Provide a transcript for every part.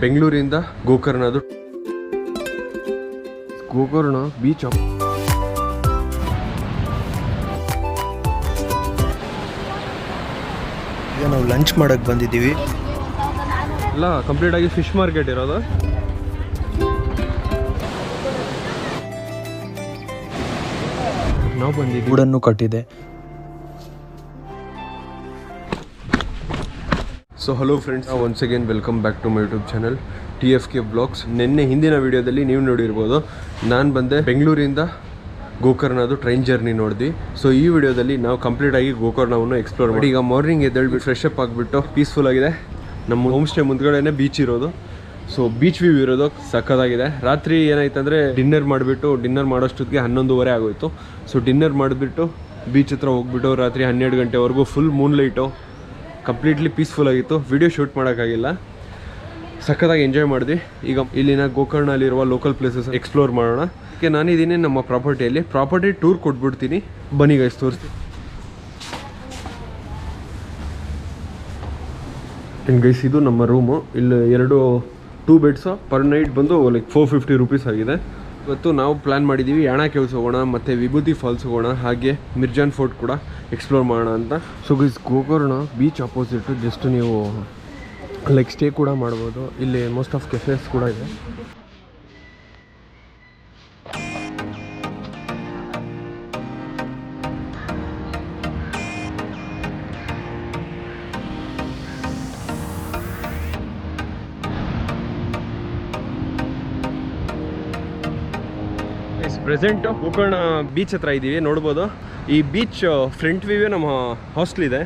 ಬೆಂಗಳೂರಿಂದ ಗೋಕರ್ಣ ಅದು ಗೋಕರ್ಣ ಬೀಚ್ ಈಗ ನಾವು ಲಂಚ್ ಮಾಡಕ್ ಬಂದಿದ್ದೀವಿ. ಅಲ್ಲ ಕಂಪ್ಲೀಟ್ ಆಗಿ ಫಿಶ್ ಮಾರ್ಕೆಟ್ ಇರೋದು. ನಾವು ಬಂದಿದ್ದೀವಿ ಗೂಡನ್ನು ಕಟ್ಟಿದೆ. So hello friends once again welcome back to my YouTube channel T F K blogs ನಿನ್ನೆ ಹಿಂದಿನ ವಿಡಿಯೋದಲ್ಲಿ ನೀವು ನೋಡಿರ್ಬೋದು, ನಾನು ಬಂದೆ ಬೆಂಗಳೂರಿಂದ ಗೋಕರ್ಣದು ಟ್ರೈನ್ ಜರ್ನಿ ನೋಡಿದ್ವಿ ಸೊ ಈ ವಿಡಿಯೋದಲ್ಲಿ ನಾವು ಕಂಪ್ಲೀಟ್ ಆಗಿ ಗೋಕರ್ಣವನ್ನು ಎಕ್ಸ್ಪ್ಲೋರ್ ಮಾಡಿ. ಈಗ ಮಾರ್ನಿಂಗ್ ಎದ್ದೇಳ್ಬಿಟ್ಟು ಫ್ರೆಶ್ ಅಪ್ ಆಗಿಬಿಟ್ಟು ಪೀಸ್ಫುಲ್ ಆಗಿದೆ. ನಮ್ಮ ಹೋಮ್ ಸ್ಟೇ ಮುಂದ್ಗಡೆನೇ ಬೀಚ್ ಇರೋದು. ಸೊ ಬೀಚ್ ವ್ಯೂ ಇರೋದು ಸಕ್ಕತ್ತಾಗಿದೆ ರಾತ್ರಿ ಏನಾಯ್ತಂದರೆ ಡಿನ್ನರ್ ಮಾಡಿಬಿಟ್ಟು ಡಿನ್ನರ್ ಮಾಡೋಷ್ಟೊತ್ತಿಗೆ ಹನ್ನೊಂದುವರೆ ಆಗೋಯ್ತು. ಸೊ ಡಿನ್ನರ್ ಮಾಡಿಬಿಟ್ಟು ಬೀಚ್ ಹತ್ರ ಹೋಗ್ಬಿಟ್ಟು ರಾತ್ರಿ ಹನ್ನೆರಡು ಗಂಟೆವರೆಗೂ full moon light completely peaceful ಆಗಿತ್ತು. ವಿಡಿಯೋ ಶೂಟ್ ಮಾಡೋಕ್ಕಾಗಿಲ್ಲ. ಸಖತ್ತಾಗಿ ಎಂಜಾಯ್ ಮಾಡಿದ್ವಿ. ಈಗ ಇಲ್ಲಿನ ಗೋಕರ್ಣಲ್ಲಿರುವ ಲೋಕಲ್ ಪ್ಲೇಸಸ್ ಎಕ್ಸ್ಪ್ಲೋರ್ ಮಾಡೋಣ. ಓಕೆ ನಾನಿದ್ದೀನಿ ನಮ್ಮ ಪ್ರಾಪರ್ಟಿಯಲ್ಲಿ ಪ್ರಾಪರ್ಟಿ ಟೂರ್ ಕೊಟ್ಬಿಡ್ತೀನಿ. ಬನ್ನಿ ಗೈಸ್ ತೋರಿಸ್ತೀನಿ. ಇನ್ನು ಗೈಸ್ ಇದು ನಮ್ಮ ರೂಮು ಇಲ್ಲಿ ಎರಡು ಟೂ ಬೆಡ್ಸು ಪರ್ ನೈಟ್ ಬಂದು ಲೈಕ್ ಫೋರ್ ಫಿಫ್ಟಿ ರುಪೀಸ್ ಆಗಿದೆ. ಇವತ್ತು ನಾವು ಪ್ಲ್ಯಾನ್ ಮಾಡಿದ್ದೀವಿ ಯಾಣ ಕೆಲ್ಸ ಹೋಗೋಣ, ಮತ್ತು ವಿಭೂತಿ ಫಾಲ್ಸ್ ಹೋಗೋಣ, ಹಾಗೆ ಮಿರ್ಜಾನ್ ಫೋರ್ಟ್ ಕೂಡ ಎಕ್ಸ್ಪ್ಲೋರ್ ಮಾಡೋಣ ಅಂತ. So guys Gokarna beach opposite just ನೀವು ಲೈಕ್ ಸ್ಟೇ ಕೂಡ ಮಾಡ್ಬೋದು. ಇಲ್ಲಿ ಮೋಸ್ಟ್ ಆಫ್ ಕೆಫೆಸ್ ಕೂಡ ಇದೆ. ಪ್ರೆಸೆಂಟ್ ಗೋಕರ್ಣ ಬೀಚ್ ಹತ್ರ ಇದ್ದೀವಿ ನೋಡ್ಬೋದು. ಈ ಬೀಚ್ ಫ್ರಂಟ್ ವ್ಯೂವೇ ನಮ್ಮ ಹಾಸ್ಟೆಲ್ ಇದೆ.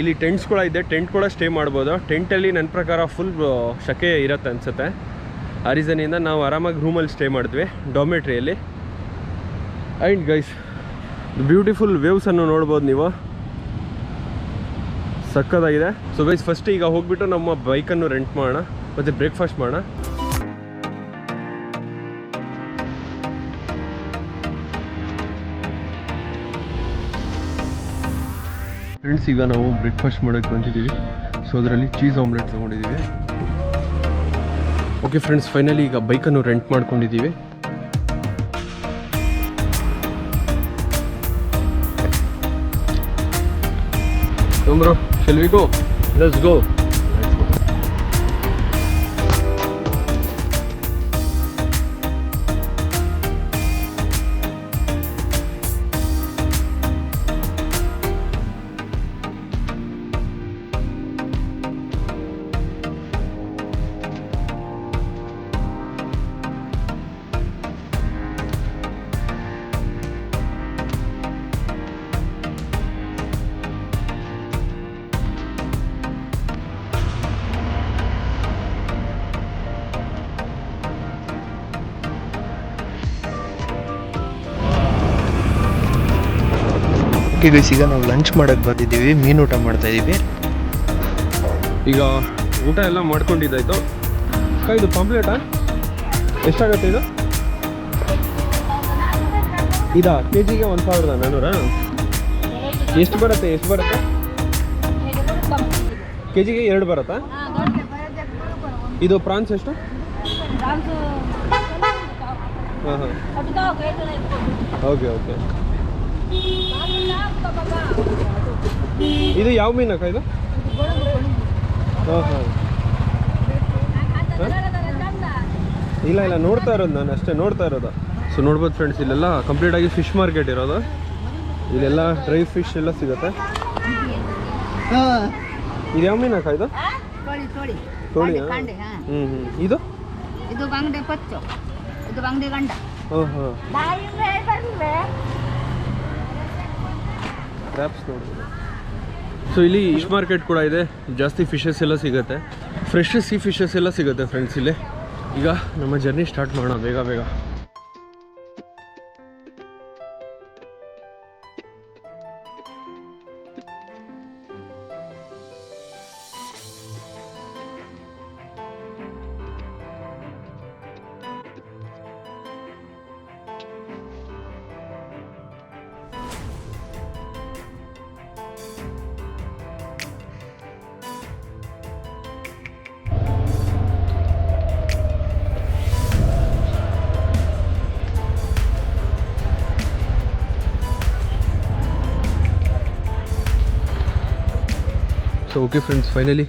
ಇಲ್ಲಿ ಟೆಂಟ್ಸ್ ಕೂಡ ಇದೆ ಟೆಂಟ್ ಕೂಡ ಸ್ಟೇ ಮಾಡ್ಬೋದು. ಟೆಂಟಲ್ಲಿ ನನ್ನ ಪ್ರಕಾರ ಫುಲ್ ಶಕೆ ಇರತ್ತೆ ಅನಿಸುತ್ತೆ. ಆ ರೀಸನಿಂದ ನಾವು ಆರಾಮಾಗಿ ರೂಮಲ್ಲಿ ಸ್ಟೇ ಮಾಡಿದ್ವಿ ಡಾಮೆಟ್ರಿಯಲ್ಲಿ ಆ್ಯಂಡ್ ಗೈಸ್ ಬ್ಯೂಟಿಫುಲ್ ವೇವ್ಸನ್ನು ನೋಡ್ಬೋದು ನೀವು. ಸಕ್ಕದಾಗಿದೆ ಸೊ ಗೈಸ್ ಫಸ್ಟ್ ಈಗ ಹೋಗ್ಬಿಟ್ಟು ನಮ್ಮ ಬೈಕನ್ನು ರೆಂಟ್ ಮಾಡೋಣ, ಮತ್ತು ಬ್ರೇಕ್ಫಾಸ್ಟ್ ಮಾಡೋಣ. ಫ್ರೆಂಡ್ಸ್ ಈಗ ನಾವು ಬ್ರೇಕ್ಫಾಸ್ಟ್ ಮಾಡೋಕ್ಕೆ ಬಂದಿದ್ದೀವಿ. ಸೊ ಅದರಲ್ಲಿ ಚೀಸ್ ಆಮ್ಲೆಟ್ ತೊಗೊಂಡಿದ್ದೀವಿ. ಓಕೆ ಫ್ರೆಂಡ್ಸ್ ಫೈನಲಿ ಈಗ ಬೈಕನ್ನು ರೆಂಟ್ ಮಾಡ್ಕೊಂಡಿದ್ದೀವಿ. Go let's go okay guys ಈಗ ನಾವು ಲಂಚ್ ಮಾಡೋಕ್ಕೆ ಬಂದಿದ್ದೀವಿ ಮೀನು ಊಟ ಮಾಡ್ತಾ ಇದ್ದೀವಿ ಈಗ ಊಟ ಎಲ್ಲ ಮಾಡ್ಕೊಂಡಿದ್ದಾಯ್ತು. ಅಕ್ಕ ಇದು ಪಾಂಪ್ಲೇಟಾ? ಎಷ್ಟಾಗತ್ತೆ ಇದು? ಇದಾ? ಕೆ ಜಿಗೆ ಒಂದು ಸಾವಿರದ ನಾನೂರ? ಎಷ್ಟು ಬರುತ್ತೆ ಎಷ್ಟು ಬರುತ್ತೆ? ಕೆ ಜಿಗೆ ಎರಡು ಬರುತ್ತಾ? ಇದು ಪ್ರಾನ್ಸ್ ಎಷ್ಟು? ಹಾಂ ಹಾಂ. Okay okay. ಇದು ಯಾವ ಮೀನಕ್ಕ ಇದು? ಹಾಂ ಹಾಂ. ಇಲ್ಲ ಇಲ್ಲ ನೋಡ್ತಾ ಇರೋದು ನಾನು ಅಷ್ಟೇ ನೋಡ್ತಾ ಇರೋದು. ಸೊ ನೋಡ್ಬೋದು ಫ್ರೆಂಡ್ಸ್ ಇಲ್ಲೆಲ್ಲ ಕಂಪ್ಲೀಟ್ ಆಗಿ ಫಿಶ್ ಮಾರ್ಕೆಟ್ ಇರೋದು. ಇಲ್ಲೆಲ್ಲ ಡ್ರೈ ಫಿಶ್ ಎಲ್ಲ ಸಿಗುತ್ತೆ. ಇದು ಯಾವ ಮೀನಕ್ಕ ಇದು? ತೋಳಿ ಹ್ಞೂ ಹ್ಞೂ ಇದು? ಇದು ಬಂಗಡೆ ಪಚ್ಚು. ಇದು ಬಂಗಡೆ ಗಂಡ. ಹಾಂ ಹಾಂ. ಕ್ರ್ಯಾಪ್ಸ್ ನೋಡಿ. ಸೊ ಇಲ್ಲಿ ಫಿಶ್ ಮಾರ್ಕೆಟ್ ಕೂಡ ಇದೆ. ಜಾಸ್ತಿ ಫಿಶಸ್ ಎಲ್ಲ ಸಿಗುತ್ತೆ. ಫ್ರೆಶ್ ಸಿ ಫಿಶಸ್ ಎಲ್ಲ ಸಿಗುತ್ತೆ ಫ್ರೆಂಡ್ಸ್ ಇಲ್ಲಿ. ಈಗ ನಮ್ಮ ಜರ್ನಿ ಸ್ಟಾರ್ಟ್ ಮಾಡೋಣ ಬೇಗ ಬೇಗ. So okay friends finally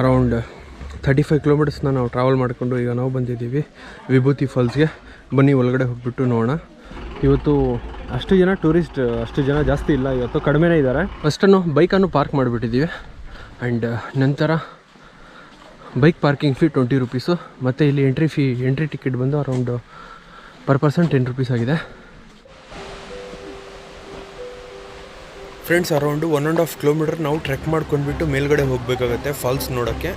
around thirty five ಕಿಲೋಮೀಟರ್ಸ್ನ ನಾವು ಟ್ರಾವೆಲ್ ಮಾಡಿಕೊಂಡು ಈಗ ನಾವು ಬಂದಿದ್ದೀವಿ ವಿಭೂತಿ ಫಾಲ್ಸ್ಗೆ ಬನ್ನಿ, ಒಳಗಡೆ ಹೋಗ್ಬಿಟ್ಟು ನೋಡೋಣ. ಇವತ್ತು ಅಷ್ಟು ಜನ ಟೂರಿಸ್ಟ್ ಅಷ್ಟು ಜನ ಜಾಸ್ತಿ ಇಲ್ಲ, ಇವತ್ತು ಕಡಿಮೆನೇ ಇದ್ದಾರೆ. ಫಸ್ಟನ್ನು ಬೈಕನ್ನು ಪಾರ್ಕ್ ಮಾಡಿಬಿಟ್ಟಿದ್ದೀವಿ. ಆ್ಯಂಡ್ ನಂತರ bike parking fee twenty rupees ಮತ್ತು ಇಲ್ಲಿ ಎಂಟ್ರಿ ಫೀ ಎಂಟ್ರಿ ಟಿಕೆಟ್ ಬಂದು around per person ten rupees ಆಗಿದೆ. Friends around one and half kilometre ನಾವು ಟ್ರೆಕ್ ಮಾಡ್ಕೊಂಡ್ಬಿಟ್ಟು ಮೇಲ್ಗಡೆ ಹೋಗಬೇಕಾಗತ್ತೆ ಫಾಲ್ಸ್ ನೋಡೋಕ್ಕೆ.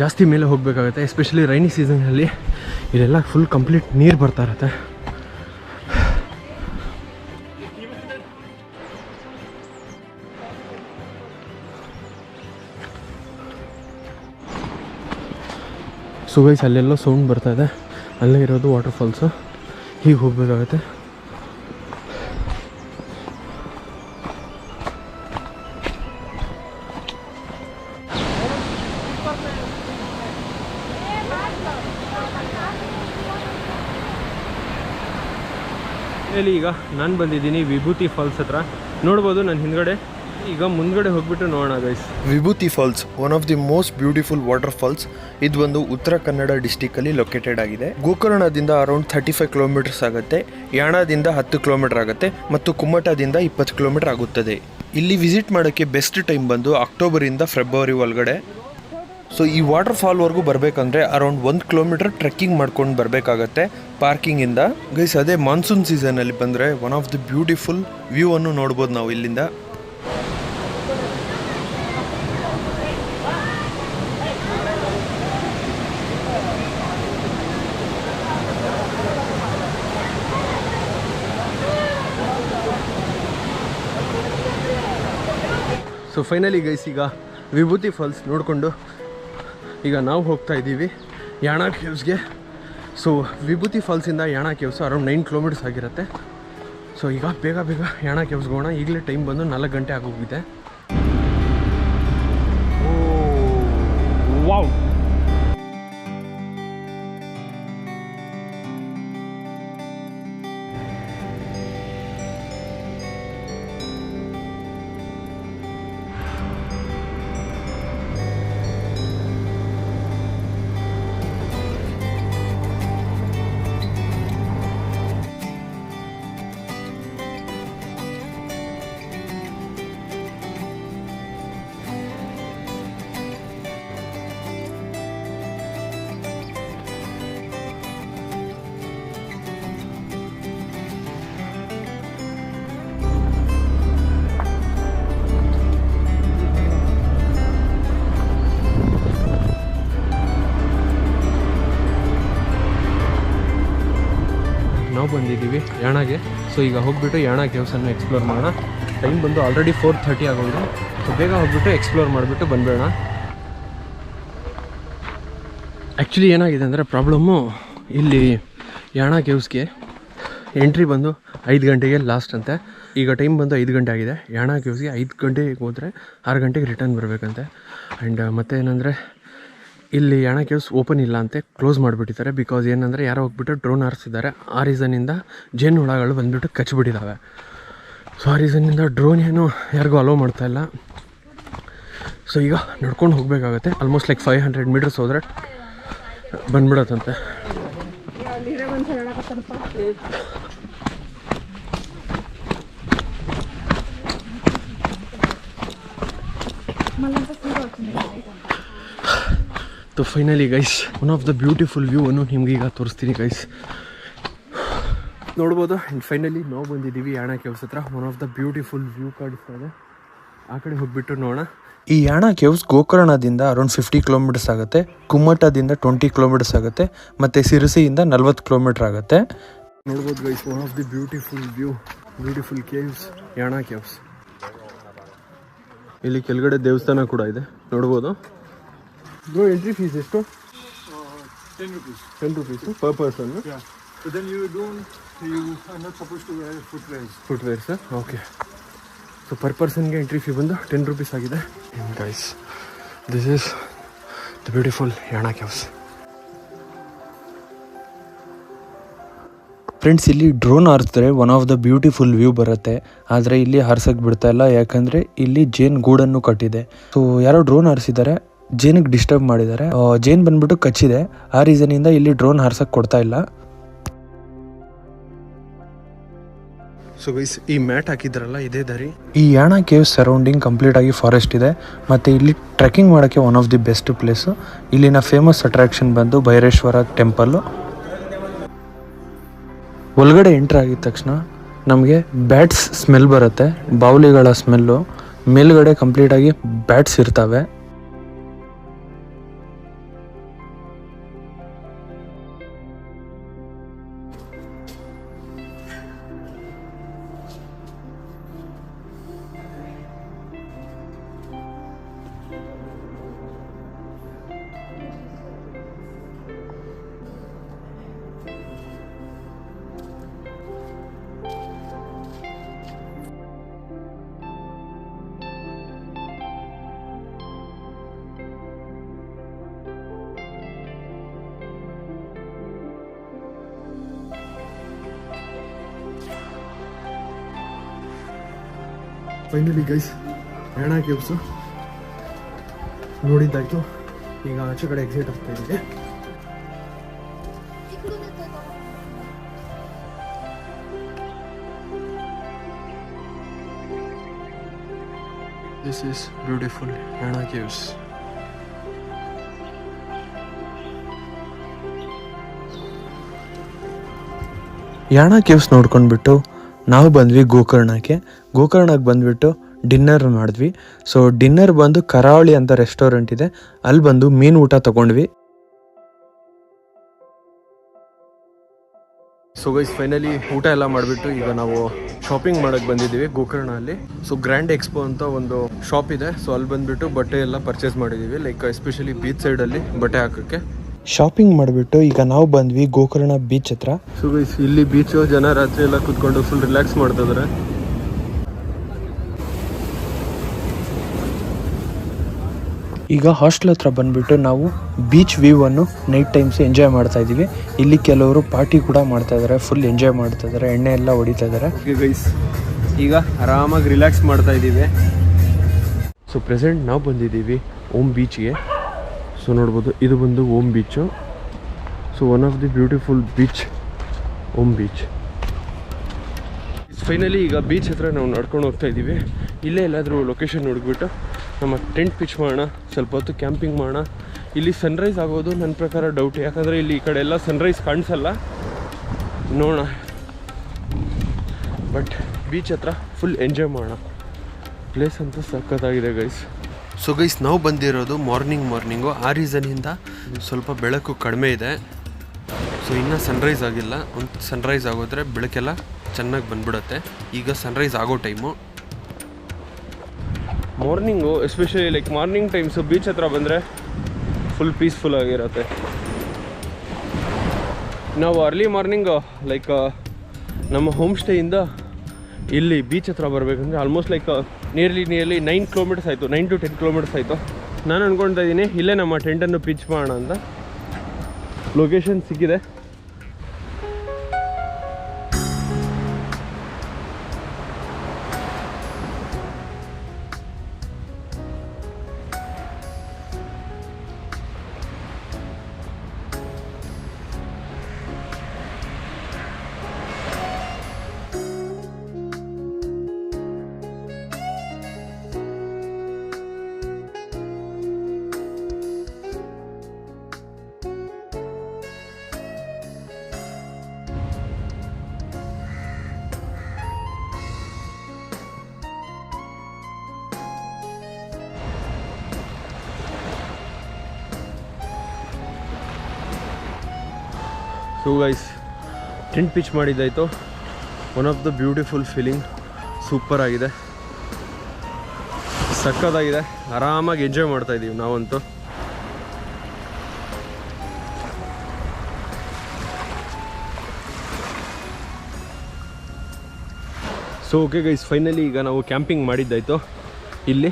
ಜಾಸ್ತಿ ಮೇಲೆ ಹೋಗಬೇಕಾಗತ್ತೆ ಎಸ್ಪೆಷಲಿ ರೈನಿ ಸೀಸನಲ್ಲಿ ಇದೆಲ್ಲ ಫುಲ್ ಕಂಪ್ಲೀಟ್ ನೀರು ಬರ್ತಾ ಇರತ್ತೆ. ಸೊ ಗೈಸ್ ಅಲ್ಲೆಲ್ಲೋ ಸೌಂಡ್ ಬರ್ತಾ ಇದೆ. ಅಲ್ಲೇ ಇರೋದು ವಾಟರ್ ಫಾಲ್ಸು ಹೀಗೆ ಹೋಗಬೇಕಾಗತ್ತೆ. ಈಗ ನಾನು ಬಂದಿದ್ದೀನಿ ವಿಭೂತಿ ಫಾಲ್ಸ್ ಹತ್ರ. ನೋಡ್ಬೋದು ನನ್ನ ಹಿಂದ್ಗಡೆ. ಈಗ ಮುಂದ್ಗಡೆ ಹೋಗ್ಬಿಟ್ಟು ನೋಡೋಣ guys Vibhuti falls one of the most beautiful waterfalls ಇದು ಒಂದು ಉತ್ತರ ಕನ್ನಡ ಡಿಸ್ಟಿಕ್ ಅಲ್ಲಿ ಲೊಕೇಟೆಡ್ ಆಗಿದೆ. ಗೋಕರ್ಣದಿಂದ ಅರೌಂಡ್ ಥರ್ಟಿ ಫೈವ್ ಕಿಲೋಮೀಟರ್ಸ್ ಆಗುತ್ತೆ, ಯಾಣದಿಂದ ಹತ್ತು ಕಿಲೋಮೀಟರ್ ಆಗುತ್ತೆ ಮತ್ತು ಕುಮ್ಮಟದಿಂದ ಇಪ್ಪತ್ತು ಕಿಲೋಮೀಟರ್ ಆಗುತ್ತದೆ. ಇಲ್ಲಿ ವಿಸಿಟ್ ಮಾಡೋಕ್ಕೆ ಬೆಸ್ಟ್ ಟೈಮ್ ಬಂದು ಅಕ್ಟೋಬರ್ ಇಂದ ಫೆಬ್ರವರಿ ಒಳಗಡೆ. ಸೊ ಈ ವಾಟರ್ ಫಾಲ್ ಫಾಲ್ವರೆಗೂ ಬರಬೇಕಂದ್ರೆ ಅರೌಂಡ್ ಒಂದು ಕಿಲೋಮೀಟರ್ ಟ್ರೆಕ್ಕಿಂಗ್ ಮಾಡ್ಕೊಂಡು ಬರಬೇಕಾಗತ್ತೆ ಪಾರ್ಕಿಂಗಿಂದ ಗೈಸ್ ಅದೇ ಮಾನ್ಸೂನ್ ಸೀಸನಲ್ಲಿ ಬಂದರೆ one of the beautiful view ಅನ್ನು ನೋಡ್ಬೋದು ನಾವು ಇಲ್ಲಿಂದ. ಸೊ ಫೈನಲಿ ಗೈಸ್ ಈಗ ವಿಭೂತಿ ಫಾಲ್ಸ್ ನೋಡಿಕೊಂಡು ಈಗ ನಾವು ಹೋಗ್ತಾ ಇದ್ದೀವಿ ಯಾಣ ಕೇವ್ಸ್ಗೆ so Vibhuti ಫಾಲ್ಸಿಂದ Yana caves around nine kilometres ಆಗಿರುತ್ತೆ. ಸೊ ಈಗ ಬೇಗ ಬೇಗ ಯಾಣ ಕೇವ್ಸ್ಗೆ ಹೋಗೋಣ. ಈಗಲೇ ಟೈಮ್ ಬಂದು ನಾಲ್ಕು ಗಂಟೆ ಆಗೋಗಿದೆ ಓ ವಾವ್ ಬಂದಿದ್ದೀವಿ ಯಾಣಗೆ. ಸೊ ಈಗ ಹೋಗ್ಬಿಟ್ಟು ಯಾಣ ಕೇವ್ಸನ್ನು ಎಕ್ಸ್ಪ್ಲೋರ್ ಮಾಡೋಣ. ಟೈಮ್ ಬಂದು ಆಲ್ರೆಡಿ ಫೋರ್ ಥರ್ಟಿ ಆಗೋದು. ಸೊ ಬೇಗ ಹೋಗ್ಬಿಟ್ಟು ಎಕ್ಸ್ಪ್ಲೋರ್ ಮಾಡಿಬಿಟ್ಟು ಬಂದ್ಬೇಡ ಆ್ಯಕ್ಚುಲಿ ಏನಾಗಿದೆ ಅಂದರೆ ಪ್ರಾಬ್ಲಮ್ಮು ಇಲ್ಲಿ ಯಾಣ ಕೇವ್ಸ್ಗೆ ಎಂಟ್ರಿ ಬಂದು ಐದು ಗಂಟೆಗೆ ಲಾಸ್ಟ್ ಅಂತೆ. ಈಗ ಟೈಮ್ ಬಂದು ಐದು ಗಂಟೆ ಆಗಿದೆ. ಯಾಣ ಕೇವ್ಸ್ಗೆ ಐದು ಗಂಟೆಗೆ ಹೋದರೆ ಆರು ಗಂಟೆಗೆ ರಿಟರ್ನ್ ಬರಬೇಕಂತೆ. ಆ್ಯಂಡ್ ಮತ್ತೆ ಏನಂದರೆ ಇಲ್ಲಿ ಯಾಣ ಕೇವ್ಸ್ ಓಪನ್ ಇಲ್ಲ ಅಂತೆ ಕ್ಲೋಸ್ ಮಾಡಿಬಿಟ್ಟಿದ್ದಾರೆ. ಬಿಕಾಸ್ ಏನಂದರೆ, ಯಾರೋ ಹೋಗ್ಬಿಟ್ಟು ಡ್ರೋನ್ ಹಾರಿಸಿದ್ದಾರೆ. ಆ ರೀಸನ್ನಿಂದ ಜೇನು ಹುಳಗಳು ಬಂದುಬಿಟ್ಟು ಕಚ್ಚಿಬಿಟ್ಟಿದ್ದಾವೆ ಸೊ ಆ ರೀಸನ್ನಿಂದ ಡ್ರೋನ್ ಏನು ಯಾರಿಗೂ ಅಲೋ ಮಾಡ್ತಾ ಇಲ್ಲ. ಸೊ ಈಗ ನಡ್ಕೊಂಡು ಹೋಗಬೇಕಾಗತ್ತೆ. Almost like five hundred metres ಹೋದರೆ ಬಂದ್ಬಿಡತ್ತಂತೆ. Finally guys one of the beautiful view ಅನ್ನು ನಿಮ್ಗೆ ಈಗ ತೋರಿಸ್ತೀನಿ ಗೈಸ್ ನೋಡ್ಬೋದು ಆ್ಯಂಡ್ ಫೈನಲಿ ನಾವು ಬಂದಿದ್ದೀವಿ ಯಾಣ ಕೇವ್ಸ್ ಹತ್ರ one of the beautiful view ಕಾಣಿಸ್ತಾ ಇದೆ ಆ ಕಡೆ ಹೋಗ್ಬಿಟ್ಟು ನೋಡೋಣ. ಈ ಯಾಣ ಕೇವ್ಸ್ ಗೋಕರ್ಣದಿಂದ ಅರೌಂಡ್ ಫಿಫ್ಟಿ ಕಿಲೋಮೀಟರ್ಸ್ ಆಗುತ್ತೆ. ಕುಮ್ಮಟದಿಂದ ಟ್ವೆಂಟಿ ಕಿಲೋಮೀಟರ್ಸ್ ಆಗುತ್ತೆ. ಮತ್ತು ಸಿರಸಿಯಿಂದ ನಲ್ವತ್ತು ಕಿಲೋಮೀಟರ್ ಆಗುತ್ತೆ. ನೋಡ್ಬೋದು guys one of the beautiful view beautiful caves Yana caves ಇಲ್ಲಿ ಕೆಳಗಡೆ ದೇವಸ್ಥಾನ ಕೂಡ ಇದೆ. ನೋಡ್ಬೋದು. ಬ್ರೋ ಎಂಟ್ರಿ ಫೀಸ್ ಎಷ್ಟು? Ten rupees. Ten rupees per person Yeah. So then you don't, you are not supposed to wear footwears. Footwear sir okay so per ಪರ್ಸನ್ಗೆ entry fee ಬಂದು ten rupees ಆಗಿದೆ. Guys this is the beautiful Yana caves friends ಇಲ್ಲಿ drone ಹಾರಿಸಿದ್ರೆ one of the beautiful view ಬರುತ್ತೆ. ಆದರೆ ಇಲ್ಲಿ ಹಾರ್ಸಕ್ಕೆ ಬಿಡ್ತಾ ಇಲ್ಲ. ಯಾಕಂದರೆ ಇಲ್ಲಿ ಜೇನ್ ಗೂಡನ್ನು ಕಟ್ಟಿದೆ. ಸೊ ಯಾರೋ ಡ್ರೋನ್ ಹಾರಿಸಿದ್ದಾರೆ. ಜೇನಿಗೆ ಡಿಸ್ಟರ್ಬ್ ಮಾಡಿದ್ದಾರೆ. ಜೇನ್ ಬಂದ್ಬಿಟ್ಟು ಕಚ್ಚಿದೆ. ಆ ರೀಸನಿಂದ ಇಲ್ಲಿ ಡ್ರೋನ್ ಹಾರ್ಸಕ್ಕೆ ಕೊಡ್ತಾ ಇಲ್ಲ. ಸೊ ಗೈಸ್ ಈ ಮ್ಯಾಟ್ ಹಾಕಿದ್ರಲ್ಲ ಇದೇ ದಾರಿ. ಈ ಯಾಣ ಕೇವ್ ಸರೌಂಡಿಂಗ್ ಕಂಪ್ಲೀಟ್ ಆಗಿ ಫಾರೆಸ್ಟ್ ಇದೆ. ಮತ್ತು ಇಲ್ಲಿ ಟ್ರೆಕ್ಕಿಂಗ್ ಮಾಡೋಕ್ಕೆ one of the best place ಇಲ್ಲಿನ ಫೇಮಸ್ ಅಟ್ರಾಕ್ಷನ್ ಬಂದು ಭೈರೇಶ್ವರ ಟೆಂಪಲ್ಲು ಒಳಗಡೆ ಎಂಟ್ರ್ ಆಗಿದ ತಕ್ಷಣ ನಮಗೆ ಬ್ಯಾಟ್ಸ್ ಸ್ಮೆಲ್ ಬರುತ್ತೆ. ಬಾವಲಿಗಳ ಸ್ಮೆಲ್ಲು ಮೇಲ್ಗಡೆ ಕಂಪ್ಲೀಟಾಗಿ ಬ್ಯಾಟ್ಸ್ ಇರ್ತವೆ. ಫೈನಲಿ ಗೈಸ್ ಹೆಣ ಕೇವ್ಸು ನೋಡಿದ್ದಾಯ್ತು. ಈಗ ಆಚೆ ಕಡೆ ಎಕ್ಸಿಟ್ ಆಗ್ತಾ ಇದೆ. ದಿಸ್ ಈಸ್ ಬ್ಯೂಟಿಫುಲ್ ಹೆಣ ಕೇವ್ಸ್ ಯಾಣ ಕೇವ್ಸ್ ನೋಡ್ಕೊಂಡ್ಬಿಟ್ಟು ನಾವು ಬಂದ್ವಿ ಗೋಕರ್ಣಕ್ಕೆ. ಗೋಕರ್ಣಕ್ಕೆ ಬಂದುಬಿಟ್ಟು ಡಿನ್ನರ್ ಮಾಡಿದ್ವಿ. ಸೊ ಡಿನ್ನರ್ ಬಂದು ಕರಾವಳಿ ಅಂತ ರೆಸ್ಟೋರೆಂಟ್ ಇದೆ. ಅಲ್ಲಿ ಬಂದು ಮೀನು ಊಟ ತಗೊಂಡ್ವಿ. ಸೊ ಗೈಸ್ ಫೈನಲಿ ಊಟ ಎಲ್ಲ ಮಾಡಿಬಿಟ್ಟು ಈಗ ನಾವು ಶಾಪಿಂಗ್ ಮಾಡೋಕ್ಕೆ ಬಂದಿದ್ದೀವಿ ಗೋಕರ್ಣ ಅಲ್ಲಿ ಸೊ ಗ್ರ್ಯಾಂಡ್ ಎಕ್ಸ್ಪೋ ಅಂತ ಒಂದು ಶಾಪ್ ಇದೆ. ಸೊ ಅಲ್ಲಿ ಬಂದುಬಿಟ್ಟು ಬಟ್ಟೆ ಎಲ್ಲ ಪರ್ಚೇಸ್ ಮಾಡಿದ್ದೀವಿ. ಲೈಕ್ ಎಸ್ಪೆಷಲಿ ಬೀಚ್ ಸೈಡಲ್ಲಿ ಬಟ್ಟೆ ಹಾಕೋಕ್ಕೆ. ಶಾಪಿಂಗ್ ಮಾಡಿಬಿಟ್ಟು ಈಗ ನಾವು ಬಂದ್ವಿ ಗೋಕರ್ಣ ಬೀಚ್ ಹತ್ರ. ಸೊ ಇಲ್ಲಿ ಬೀಚು ಜನ ರಾತ್ರಿ ಎಲ್ಲ ಕೂತ್ಕೊಂಡು ಫುಲ್ ರಿಲ್ಯಾಕ್ಸ್ ಮಾಡ್ತಾ ಇದಾರೆ ಈಗ ಹಾಸ್ಟೆಲ್ ಹತ್ರ ಬಂದ್ಬಿಟ್ಟು ನಾವು ಬೀಚ್ ವ್ಯೂ ಅನ್ನು ನೈಟ್ ಟೈಮ್ಸ್ ಎಂಜಾಯ್ ಮಾಡ್ತಾ ಇದೀವಿ ಇಲ್ಲಿ ಕೆಲವರು ಪಾರ್ಟಿ ಕೂಡ ಮಾಡ್ತಾ ಇದಾರೆ ಫುಲ್ ಎಂಜಾಯ್ ಮಾಡ್ತಾ ಇದಾರೆ ಎಣ್ಣೆ ಎಲ್ಲ ಹೊಡಿತಾ ಇದ್ದಾರೆ ಈಗ ಆರಾಮಾಗಿ ರಿಲ್ಯಾಕ್ಸ್ ಮಾಡ್ತಾ ಇದ್ದೀವಿ. ಸೊ ಪ್ರೆಸೆಂಟ್ ನಾವು ಬಂದಿದ್ದೀವಿ ಓಮ್ ಬೀಚ್ಗೆ ಸೊ ನೋಡ್ಬೋದು. ಇದು ಬಂದು Om beach so one of the beautiful beach Om beach finally ಈಗ ಬೀಚ್ ಹತ್ರ ನಾವು ನಡ್ಕೊಂಡು ಹೋಗ್ತಾ ಇದ್ದೀವಿ. ಇಲ್ಲೇ ಎಲ್ಲಾದರೂ ಲೊಕೇಶನ್ ಹುಡುಕ್ಬಿಟ್ಟು ನಮ್ಮ ಟೆಂಟ್ ಪಿಚ್ ಮಾಡೋಣ, ಸ್ವಲ್ಪ ಹೊತ್ತು ಕ್ಯಾಂಪಿಂಗ್ ಮಾಡೋಣ. ಇಲ್ಲಿ ಸನ್ರೈಸ್ ಆಗೋದು ನನ್ನ ಪ್ರಕಾರ ಡೌಟ್ ಯಾಕಂದರೆ ಇಲ್ಲಿ ಈ ಕಡೆ ಎಲ್ಲ ಸನ್ರೈಸ್ ಕಾಣಿಸಲ್ಲ. ನೋಡೋಣ. ಬಟ್ ಬೀಚ್ ಹತ್ರ ಫುಲ್ ಎಂಜಾಯ್ ಮಾಡೋಣ. ಪ್ಲೇಸ್ ಅಂತೂ ಸಖತ್ತಾಗಿದೆ ಗೈಸ್ ಸೊ ಗೈಸ್ ನಾವು ಬಂದಿರೋದು ಮಾರ್ನಿಂಗ್ ಮಾರ್ನಿಂಗು ಆ ರೀಸನಿಂದ ಸ್ವಲ್ಪ ಬೆಳಕು ಕಡಿಮೆ ಇದೆ. ಸೊ ಇನ್ನೂ ಸನ್ರೈಸ್ ಆಗಿಲ್ಲ. ಒಂದು ಸನ್ರೈಸ್ ಆಗೋದ್ರೆ ಬೆಳಕೆಲ್ಲ ಚೆನ್ನಾಗಿ ಬಂದ್ಬಿಡುತ್ತೆ. ಈಗ ಸನ್ರೈಸ್ ಆಗೋ time morning especially like morning times beach ಹತ್ರ ಬಂದರೆ ಫುಲ್ ಪೀಸ್ಫುಲ್ ಆಗಿರುತ್ತೆ. ನಾವು ಅರ್ಲಿ ಮಾರ್ನಿಂಗ್ ಲೈಕ್ ನಮ್ಮ ಹೋಮ್ ಸ್ಟೇಯಿಂದ ಇಲ್ಲಿ ಬೀಚ್ ಹತ್ರ ಬರಬೇಕಂದ್ರೆ almost like nearly nearly nine kilometres ಆಯಿತು ನೈನ್ ಟು ಟೆನ್ ಕಿಲೋಮೀಟರ್ಸ್ ಆಯಿತು. ನಾನು ಅಂದ್ಕೊಳ್ತಾ ಇದ್ದೀನಿ ಇಲ್ಲೇ ನಮ್ಮ ಟೆಂಟನ್ನು ಪಿಚ್ ಮಾಡೋಣ ಅಂತ. ಲೊಕೇಶನ್ ಸಿಕ್ಕಿದೆ. So guys tent pitch ಮಾಡಿದ್ದಾಯಿತು. One of the beautiful feeling super ಆಗಿದೆ. ಸಕ್ಕದಾಗಿದೆ ಆರಾಮಾಗಿ ಎಂಜಾಯ್ ಮಾಡ್ತಾ ಇದ್ದೀವಿ ನಾವಂತೂ. ಸೊ ಓಕೆ ಗೈಸ್ ಫೈನಲಿ ಈಗ ನಾವು ಕ್ಯಾಂಪಿಂಗ್ ಮಾಡಿದ್ದಾಯಿತು. ಇಲ್ಲಿ.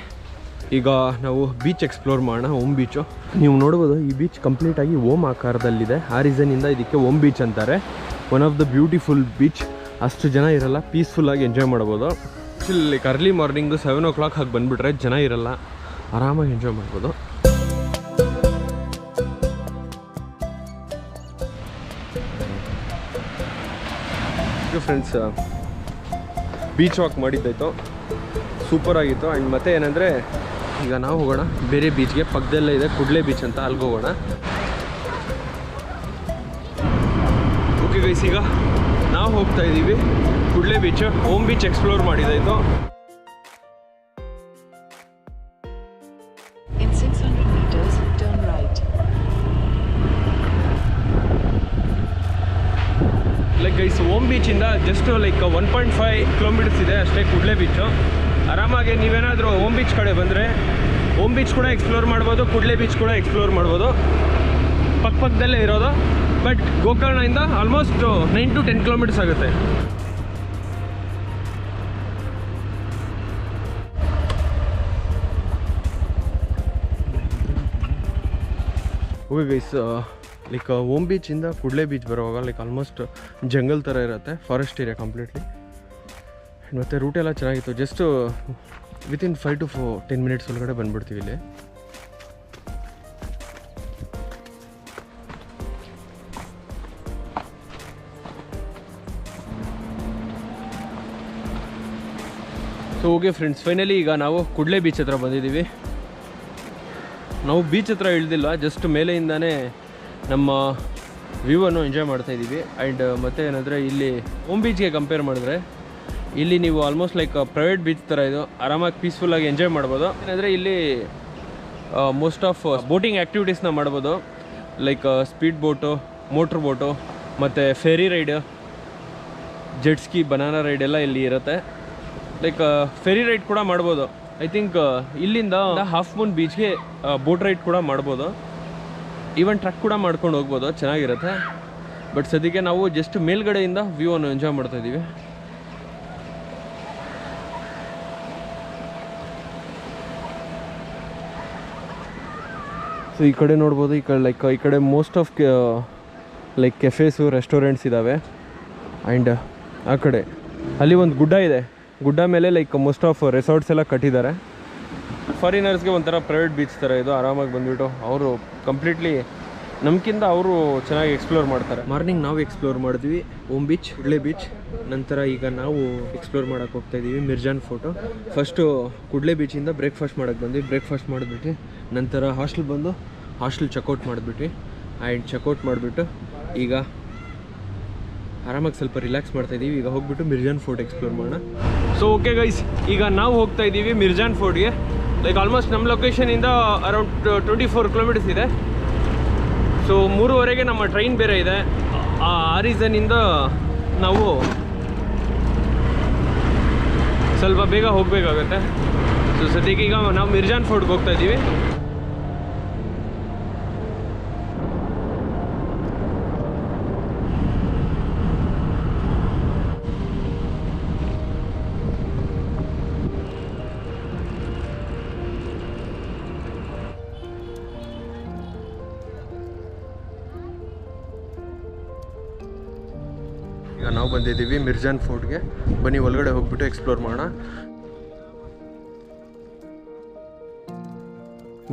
ಈಗ ನಾವು ಬೀಚ್ ಎಕ್ಸ್ಪ್ಲೋರ್ ಮಾಡೋಣ ಓಮ್ ಬೀಚು ನೀವು ನೋಡ್ಬೋದು, ಈ ಬೀಚ್ ಕಂಪ್ಲೀಟಾಗಿ ಓಮ್ ಆಕಾರದಲ್ಲಿದೆ. ಆ ರೀಸನಿಂದ ಇದಕ್ಕೆ ಓಮ್ ಬೀಚ್ ಅಂತಾರೆ. One of the beautiful beach ಅಷ್ಟು ಜನ ಇರಲ್ಲ ಪೀಸ್ಫುಲ್ಲಾಗಿ ಎಂಜಾಯ್ ಮಾಡ್ಬೋದು. ಇಲ್ಲಿ early morning seven o'clock ಹಾಗೆ ಬಂದುಬಿಟ್ರೆ ಜನ ಇರಲ್ಲ, ಆರಾಮಾಗಿ ಎಂಜಾಯ್ ಮಾಡ್ಬೋದು. ಫ್ರೆಂಡ್ಸ್ ಬೀಚ್ ವಾಕ್ ಮಾಡಿದ್ದಾಯಿತು. ಸೂಪರ್ ಆಗಿತ್ತು. ಆ್ಯಂಡ್ ಮತ್ತೆ ಏನಂದರೆ ಈಗ ನಾವು ಹೋಗೋಣ. ಬೇರೆ ಬೀಚ್ಗೆ. ಪಕ್ಕದಲ್ಲೇ ಇದೆ ಕುಡ್ಲೆ ಬೀಚ್ ಅಂತ ಅಲ್ಲಿಗೆ ಹೋಗೋಣ. ಓಕೆ ಗೈಸ್ ಈಗ ನಾವು ಹೋಗ್ತಾ ಇದ್ದೀವಿ Kudle beach. Om beach explore ಮಾಡಿದಾಯಿತು In 600 meters, turn right. Like guys Om ಬೀಚಿಂದ just like one point five kilometres ಇದೆ ಅಷ್ಟೇ ಕುಡ್ಲೆ ಬೀಚು. ಆರಾಮಾಗಿ ನೀವೇನಾದರೂ ಓಮ್ ಬೀಚ್ ಕಡೆ ಬಂದರೆ ಓಮ್ ಬೀಚ್ ಕೂಡ ಎಕ್ಸ್ಪ್ಲೋರ್ ಮಾಡ್ಬೋದು ಕುಡ್ಲೆ ಬೀಚ್ ಕೂಡ ಎಕ್ಸ್ಪ್ಲೋರ್ ಮಾಡ್ಬೋದು. ಪಕ್ಕ ಪಕ್ಕದಲ್ಲೇ ಇರೋದು. But ಗೋಕರ್ಣದಿಂದ almost nine to ten kilometres ಆಗುತ್ತೆ. ಓಕೆ ಗೈಸ್ ಲೈಕ್ ಓಮ್ ಬೀಚಿಂದ ಕುಡ್ಲೆ ಬೀಚ್ ಬರುವಾಗ ಲೈಕ್ ಆಲ್ಮೋಸ್ಟ್ ಜಂಗಲ್ ಥರ ಇರುತ್ತೆ ಫಾರೆಸ್ಟ್ ಏರಿಯಾ ಕಂಪ್ಲೀಟ್ಲಿ ಮತ್ತು ರೂಟ್ ಎಲ್ಲ ಚೆನ್ನಾಗಿತ್ತು. Just within five to four ten minutes ಒಳಗಡೆ ಬಂದ್ಬಿಡ್ತೀವಿ ಇಲ್ಲಿ. ಸೊ ಓಕೆ ಫ್ರೆಂಡ್ಸ್ ಫೈನಲಿ ಈಗ ನಾವು ಕುಡ್ಲೆ ಬೀಚ್ ಹತ್ರ ಬಂದಿದ್ದೀವಿ. ನಾವು ಬೀಚ್ ಹತ್ರ ಇಳ್ದಿಲ್ಲ ಜಸ್ಟ್ ಮೇಲೆಯಿಂದಾನೆ ನಮ್ಮ ವ್ಯೂವನ್ನು ಎಂಜಾಯ್ ಮಾಡ್ತಾ ಇದ್ದೀವಿ. ಆ್ಯಂಡ್ ಮತ್ತೆ ಏನಂದರೆ ಇಲ್ಲಿ ಓಮ್ ಬೀಚ್ಗೆ ಕಂಪೇರ್ ಮಾಡಿದ್ರೆ ಇಲ್ಲಿ ನೀವು ಆಲ್ಮೋಸ್ಟ್ ಲೈಕ್ ಪ್ರೈವೇಟ್ ಬೀಚ್ ಥರ ಇದು. ಆರಾಮಾಗಿ ಪೀಸ್ಫುಲ್ಲಾಗಿ ಎಂಜಾಯ್ ಮಾಡ್ಬೋದು. ಏನಂದರೆ ಇಲ್ಲಿ ಮೋಸ್ಟ್ ಆಫ್ ಬೋಟಿಂಗ್ ಆ್ಯಕ್ಟಿವಿಟೀಸ್ನ ಮಾಡ್ಬೋದು. Like speed boat motor boat ಮತ್ತು ferry ride jet ski banana ride ಎಲ್ಲ ಇಲ್ಲಿ ಇರುತ್ತೆ. ಲೈಕ್ ಫೆರಿ ರೈಡ್ ಕೂಡ ಮಾಡ್ಬೋದು. ಐ ಥಿಂಕ್ ಇಲ್ಲಿಂದ ಹಾಫ್ ಮೂನ್ ಬೀಚ್ಗೆ ಬೋಟ್ ರೈಡ್ ಕೂಡ ಮಾಡ್ಬೋದು. ಈವನ್ ಟ್ರಕ್ ಕೂಡ ಮಾಡ್ಕೊಂಡು ಹೋಗ್ಬೋದು. ಚೆನ್ನಾಗಿರುತ್ತೆ. ಬಟ್ ಸದ್ಯಕ್ಕೆ ನಾವು ಜಸ್ಟ್ ಮೇಲ್ಗಡೆಯಿಂದ ವ್ಯೂ ಅನ್ನು ಎಂಜಾಯ್ ಮಾಡ್ತಾ ಸೊ ಈ ಕಡೆ ನೋಡ್ಬೋದು, ಈ ಕಡೆ ಲೈಕ್ ಈ ಕಡೆ most of like cafes restaurants ಇದ್ದಾವೆ ಆ್ಯಂಡ್ ಆ ಕಡೆ, ಅಲ್ಲಿ ಒಂದು ಗುಡ್ಡ ಇದೆ. ಗುಡ್ಡ ಮೇಲೆ ಲೈಕ್ ಮೋಸ್ಟ್ ಆಫ್ ರೆಸಾರ್ಟ್ಸ್ ಎಲ್ಲ ಕಟ್ಟಿದ್ದಾರೆ. ಫಾರಿನರ್ಸ್ಗೆ ಒಂಥರ ಪ್ರೈವೇಟ್ ಬೀಚ್ ಥರ ಇದು, ಆರಾಮಾಗಿ ಬಂದುಬಿಟ್ಟು ಅವರು ಕಂಪ್ಲೀಟ್ಲಿ ನಮ್ಕಿಂತ ಅವರು ಚೆನ್ನಾಗಿ ಎಕ್ಸ್ಪ್ಲೋರ್ ಮಾಡ್ತಾರೆ. ಮಾರ್ನಿಂಗ್ ನಾವು ಎಕ್ಸ್ಪ್ಲೋರ್ ಮಾಡಿದ್ವಿ ಓಮ್ ಬೀಚ್ ಹುಳ್ಳೆ ಬೀಚ್ ನಂತರ ಈಗ ನಾವು ಎಕ್ಸ್ಪ್ಲೋರ್ ಮಾಡೋಕೆ ಹೋಗ್ತಾ ಇದ್ದೀವಿ ಮಿರ್ಜಾನ್ ಫೋಟೋ ಫಸ್ಟು ಕುಡ್ಲೆ ಬೀಚಿಂದ ಬ್ರೇಕ್ಫಾಸ್ಟ್ ಮಾಡೋಕ್ಕೆ ಬಂದ್ವಿ. ಬ್ರೇಕ್ಫಾಸ್ಟ್ ಮಾಡಿಬಿಟ್ಟು ನಂತರ ಹಾಸ್ಟೆಲ್ ಬಂದು ಹಾಸ್ಟೆಲ್ ಚೆಕ್ಔಟ್ ಮಾಡಿಬಿಟ್ವಿ. ಆ್ಯಂಡ್ ಚೆಕ್ಔಟ್ ಮಾಡಿಬಿಟ್ಟು ಈಗ ಆರಾಮಾಗಿ ಸ್ವಲ್ಪ ರಿಲ್ಯಾಕ್ಸ್ ಮಾಡ್ತಾ ಇದ್ದೀವಿ. ಈಗ ಹೋಗ್ಬಿಟ್ಟು ಮಿರ್ಜಾನ್ ಫೋರ್ಟ್ ಎಕ್ಸ್ಪ್ಲೋರ್ ಮಾಡೋಣ. ಸೊ ಓಕೆ ಗೈಸ್ ಈಗ ನಾವು ಹೋಗ್ತಾ ಇದ್ದೀವಿ ಮಿರ್ಜಾನ್ ಫೋರ್ಟ್ಗೆ ಲೈಕ್ ಆಲ್ಮೋಸ್ಟ್ ನಮ್ಮ ಲೊಕೇಶನಿಂದ ಅರೌಂಡ್ ಟ್ವೆಂಟಿ ಫೋರ್ ಕಿಲೋಮೀಟರ್ಸ್ ಇದೆ. ಸೊ ಮೂರುವರೆಗೆ ನಮ್ಮ ಟ್ರೈನ್ ಬೇರೆ ಇದೆ. ಆ ರೀಸನಿಂದ ನಾವು ಸ್ವಲ್ಪ ಬೇಗ ಹೋಗಬೇಕಾಗತ್ತೆ. ಸೊ ಸದ್ಯಕ್ಕೆ ಈಗ ನಾವು ಮಿರ್ಜಾನ್ ಫೋರ್ಟ್ಗೆ ಹೋಗ್ತಾ ಇದ್ದೀವಿ. ಬಂದಿದ್ದೀವಿ ಮಿರ್ಜಾನ್ ಫೋರ್ಟ್ಗೆ. ಬನ್ನಿ ಒಳಗಡೆ ಹೋಗ್ಬಿಟ್ಟು ಎಕ್ಸ್ಪ್ಲೋರ್ ಮಾಡೋಣ.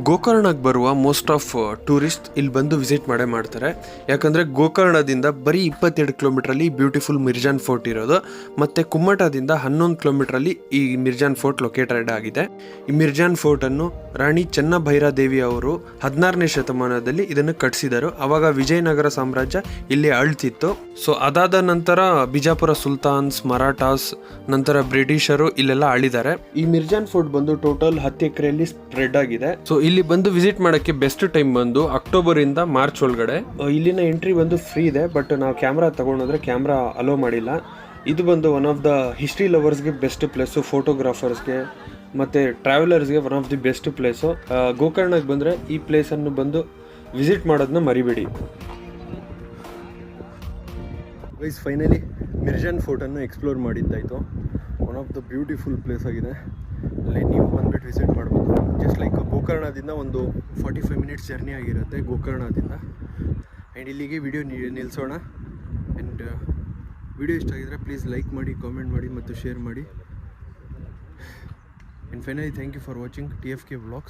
ಗೋಕರ್ಣಕ್ಕೆ ಬರುವ ಮೋಸ್ಟ್ ಆಫ್ ಟೂರಿಸ್ಟ್ ಇಲ್ಲಿ ಬಂದು ವಿಸಿಟ್ ಮಾಡೇ ಮಾಡ್ತಾರೆ. ಯಾಕಂದರೆ ಗೋಕರ್ಣದಿಂದ ಬರೀ ಇಪ್ಪತ್ತೆರಡು ಕಿಲೋಮೀಟ್ರಲ್ಲಿ ಬ್ಯೂಟಿಫುಲ್ ಮಿರ್ಜಾನ್ ಫೋರ್ಟ್ ಇರೋದು. ಮತ್ತು ಕುಮ್ಮಟದಿಂದ ಹನ್ನೊಂದು ಕಿಲೋಮೀಟ್ರಲ್ಲಿ ಈ ಮಿರ್ಜಾನ್ ಫೋರ್ಟ್ ಲೊಕೇಟೆಡ್ ಆಗಿದೆ. ಈ ಮಿರ್ಜಾನ್ ಫೋರ್ಟನ್ನು ರಾಣಿ ಚೆನ್ನಭೈರಾದೇವಿ ಅವರು ಹದಿನಾರನೇ ಶತಮಾನದಲ್ಲಿ ಇದನ್ನು ಕಟ್ಟಿಸಿದರು ಆವಾಗ ವಿಜಯನಗರ ಸಾಮ್ರಾಜ್ಯ ಇಲ್ಲಿ ಅಳ್ತಿತ್ತು. ಸೊ ಅದಾದ ನಂತರ ಬಿಜಾಪುರ ಸುಲ್ತಾನ್ಸ್, ಮರಾಠಾಸ್, ನಂತರ ಬ್ರಿಟಿಷರು ಇಲ್ಲೆಲ್ಲ ಆಳಿದ್ದಾರೆ ಈ ಮಿರ್ಜಾನ್ ಫೋರ್ಟ್ ಬಂದು ಟೋಟಲ್ ಹತ್ತು ಎಕರೆಯಲ್ಲಿ ಸ್ಪ್ರೆಡ್ ಆಗಿದೆ. ಸೊ ಇಲ್ಲಿ ಬಂದು ವಿಸಿಟ್ ಮಾಡೋಕ್ಕೆ ಬೆಸ್ಟ್ ಟೈಮ್ ಬಂದು ಅಕ್ಟೋಬರ್ ಇಂದ ಮಾರ್ಚ್ ಒಳಗಡೆ. ಇಲ್ಲಿನ ಎಂಟ್ರಿ ಬಂದು ಫ್ರೀ ಇದೆ ಬಟ್ ನಾವು ಕ್ಯಾಮ್ರಾ ತಗೊಂಡೋದ್ರೆ ಕ್ಯಾಮ್ರಾ ಅಲೋ ಮಾಡಿಲ್ಲ. ಇದು ಬಂದು ಒನ್ ಆಫ್ ದ ಹಿಸ್ಟ್ರಿ ಲವರ್ಸ್ಗೆ ಬೆಸ್ಟ್ ಪ್ಲೇಸು ಫೋಟೋಗ್ರಾಫರ್ಸ್ಗೆ ಮತ್ತು ಟ್ರಾವೆಲರ್ಸ್ಗೆ one of the best place ಗೋಕರ್ಣಕ್ಕೆ ಬಂದರೆ ಈ ಪ್ಲೇಸನ್ನು ಬಂದು ವಿಸಿಟ್ ಮಾಡೋದನ್ನ ಮರಿಬೇಡಿ. ವೈಸ್ ಫೈನಲಿ ಮಿರ್ಜಾನ್ ಫೋರ್ಟನ್ನು explore ಮಾಡಿದ್ದಾಯಿತು. One of the beautiful place ಆಗಿದೆ. ಅಲ್ಲಿ ನೀವು ಬಂದ್ಬಿಟ್ಟು ವಿಸಿಟ್ ಮಾಡ್ಬೋದು. ಜಸ್ಟ್ ಲೈಕ್ ಗೋಕರ್ಣದಿಂದ ಒಂದು ಫಾರ್ಟಿ ಫೈವ್ ಮಿನಿಟ್ಸ್ ಜರ್ನಿ ಆಗಿರುತ್ತೆ ಗೋಕರ್ಣದಿಂದ. ಆ್ಯಂಡ್ ಇಲ್ಲಿಗೆ ವಿಡಿಯೋ ನಿಲ್ಲಿಸೋಣ ಆ್ಯಂಡ್ ವಿಡಿಯೋ ಇಷ್ಟ ಆಗಿದ್ರೆ ಪ್ಲೀಸ್ ಲೈಕ್ ಮಾಡಿ ಕಾಮೆಂಟ್ ಮಾಡಿ ಮತ್ತು ಶೇರ್ ಮಾಡಿ. And finally thank you for watching T F K vlogs